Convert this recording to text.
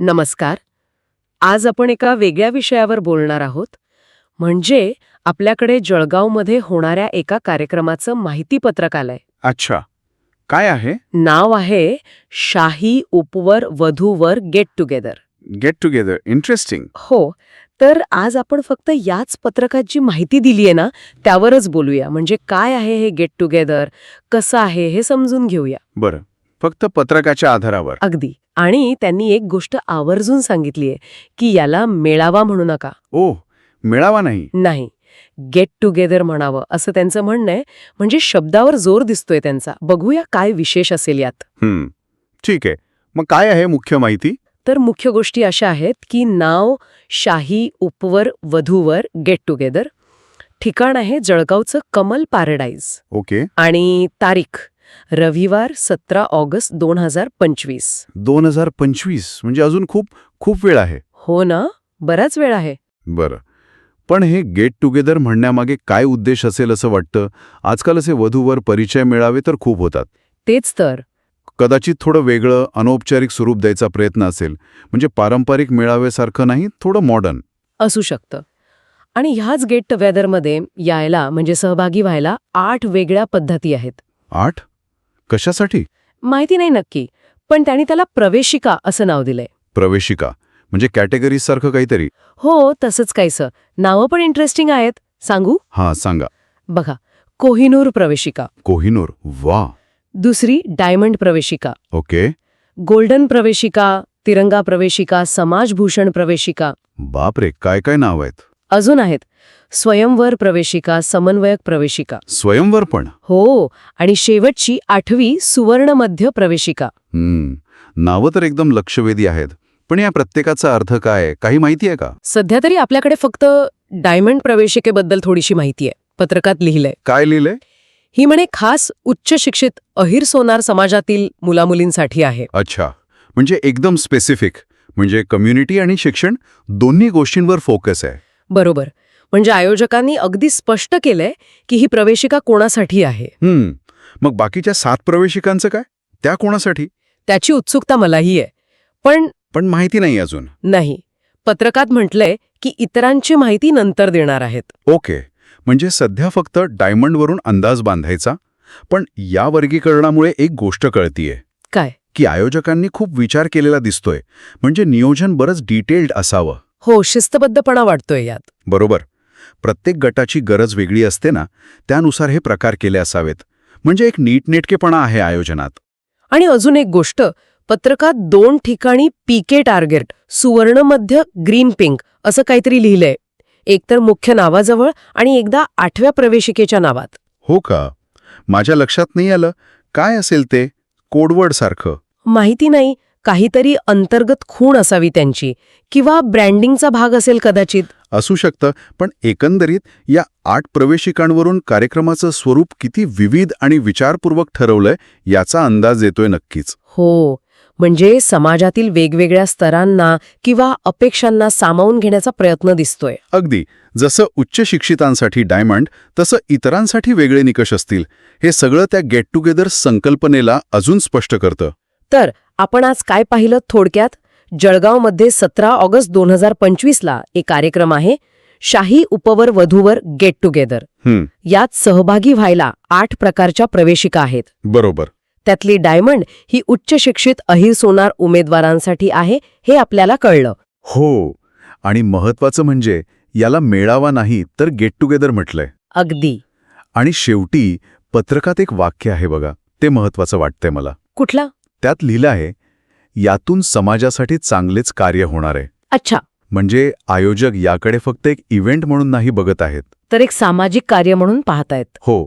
नमस्कार. आज आपण एका वेगळ्या विषयावर बोलणार आहोत. म्हणजे आपल्याकडे जळगावमध्ये होणाऱ्या एका कार्यक्रमाचं माहितीपत्रक आलंय. अच्छा. काय आहे? नाव आहे शाही उपवर वधूवर get together. Get together. Interesting हो. तर आज आपण फक्त याच पत्रकात जी माहिती दिली आहे ना त्यावरच बोलूया. म्हणजे काय आहे हे गेट टुगेदर? कसं आहे हे समजून घेऊया. बरं. फक्त पत्रकाच्या आधारावर. अगदी. आणि त्यांनी एक गोष्ट आवर्जून सांगितलीये की याला मेळावा म्हणू नका. ओ मिळावा नाही. नाही. गेट टुगेदर म्हणावं असं त्यांचं म्हणणं आहे. म्हणजे शब्दावर जोर दिसतोय त्यांचा. बघूया काय विशेष असेल यात. हम्म. ठीक. आहे मग काय आहे मुख्य माहिती? तर मुख्य गोष्टी अशा आहेत की नाव शाही उपवर वधूवर गेट टुगेदर ठिकाण आहे जळगावचं कमल पॅराडाईज ओके. आणि तारीख रविवार सतरा ऑगस्ट दोन हजार पंचवीस. दोन हजार पंचवीस म्हणजे अजून खूप खूप वेळ आहे. हो ना? बराच वेळ आहे. बरं. पण हे गेट टुगेदर म्हणण्यामागे काय उद्देश असेल असं वाटतं? आजकाल असे वधूवर परिचय मिळावे तर खूप होतात. तेच तर. कदाचित थोडं वेगळं अनौपचारिक स्वरूप द्यायचा प्रयत्न असेल. म्हणजे पारंपरिक मेळाव्यासारखं नाही थोडं मॉडर्न असू शकतं. आणि ह्याच गेट टुगेदरमध्ये यायला म्हणजे सहभागी व्हायला आठ वेगळ्या पद्धती आहेत. आठ? कशासाठी? माहिती नाही नक्की पण त्यांनी त्याला प्रवेशिका असं नाव दिलंय. प्रवेशिका म्हणजे कॅटेगरीज सारखं काहीतरी. हो तसंच काहीसं. नावं पण इंटरेस्टिंग आहेत. सांगू? हां सांगा. बघा कोहिनूर प्रवेशिका. कोहिनूर वा. दुसरी डायमंड प्रवेशिका. ओके. गोल्डन प्रवेशिका तिरंगा प्रवेशिका समाजभूषण प्रवेशिका. बापरे काय काय नाव आहेत? अजून आहेत. स्वयंवर प्रवेशिका समन्वयक प्रवेशिका. स्वयंवर पण? हो आणि शेवटची आठवी सुवर्ण मध्य प्रवेशिका. हम्म नावं तर एकदम लक्षवेधी आहेत पण या प्रत्येकाचा अर्थ काय? काही माहिती आहे का? सध्या तरी आपल्याकडे फक्त डायमंड प्रवेशिकेबद्दल थोडीशी माहिती आहे पत्रकात लिहिलंय. काय लिहिलंय? ही म्हणे खास उच्च शिक्षित अहिर सोनार समाजातील मुलामुलींसाठी आहे. अच्छा म्हणजे एकदम स्पेसिफिक म्हणजे कम्युनिटी आणि शिक्षण दोन्ही गोष्टींवर फोकस आहे. बरोबर म्हणजे आयोजकांनी अगदी स्पष्ट केलंय की ही प्रवेशिका कोणासाठी आहे. हम्म. मग बाकीच्या सात प्रवेशिकांचं काय? त्या कोणासाठी? त्याची उत्सुकता मलाही आहे. पण पण माहिती नाही अजून. नाही. पत्रकात म्हटलंय की इतरांची माहिती नंतर देणार आहेत. ओके. म्हणजे सध्या फक्त डायमंडवरून अंदाज बांधायचा पण या वर्गीकरणामुळे एक गोष्ट कळतीये. काय? की आयोजकांनी खूप विचार केलेला दिसतोय. म्हणजे नियोजन बरंच डिटेल्ड असावं. हो शिस्तबद्धपणा वाटतोय यात. बरोबर. प्रत्येक गटाची गरज वेगळी असते ना त्यानुसार हे प्रकार केले असावेत. म्हणजे एक नीटनेटकेपणा आहे आयोजनात. आणि अजून एक गोष्ट पत्रकात दोन ठिकाणी पीके टार्गेट सुवर्ण मध्य ग्रीन पिंक असं काहीतरी लिहिलंय. एकतर मुख्य नावाजवळ आणि एकदा आठव्या प्रवेशिकेच्या नावात. हो का? माझ्या लक्षात नाही आलं. काय असेल ते? कोडवर्ड सारखं. माहिती नाही. काहीतरी अंतर्गत खूण असावी त्यांची किंवा ब्रँडिंगचा भाग असेल कदाचित. असू शकतं पण एकंदरीत या आठ प्रवेशिकांवरून कार्यक्रमाचं स्वरूप किती विविध आणि विचारपूर्वक ठरवलंय याचा अंदाज येतोय नक्कीच. हो म्हणजे समाजातील वेगवेगळ्या स्तरांना किंवा अपेक्षांना सामावून घेण्याचा प्रयत्न दिसतोय. अगदी जसं उच्च शिक्षितांसाठी डायमंड तसं इतरांसाठी वेगळे निकष असतील. हे सगळं त्या गेट टुगेदर संकल्पनेला अजून स्पष्ट करतं. तर आपण आज काय पाहिलं थोडक्यात? जळगावमध्ये सतरा ऑगस्ट दोन हजार पंचवीसला एक कार्यक्रम आहे. शाही उपवर वधूवर गेट टुगेदर यात सहभागी व्हायला आठ प्रकारच्या प्रवेशिका आहेत. बरोबर. त्यातली डायमंड ही उच्च शिक्षित अहिर सोनार उमेदवारांसाठी आहे हे आपल्याला कळलं. हो. आणि महत्वाचं म्हणजे याला मेळावा नाही तर गेट टुगेदर म्हटलंय. अगदी. आणि शेवटी पत्रकात एक वाक्य आहे बघा. ते महत्वाचं वाटतंय मला. कुठला? त्यात लिहिलं आहे यातून समाजासाठी चांगलेच कार्य होणार आहे. अच्छा. म्हणजे आयोजक याकडे फक्त एक इव्हेंट म्हणून नाही बघत आहेत. तर एक सामाजिक कार्य म्हणून पाहतायत हो.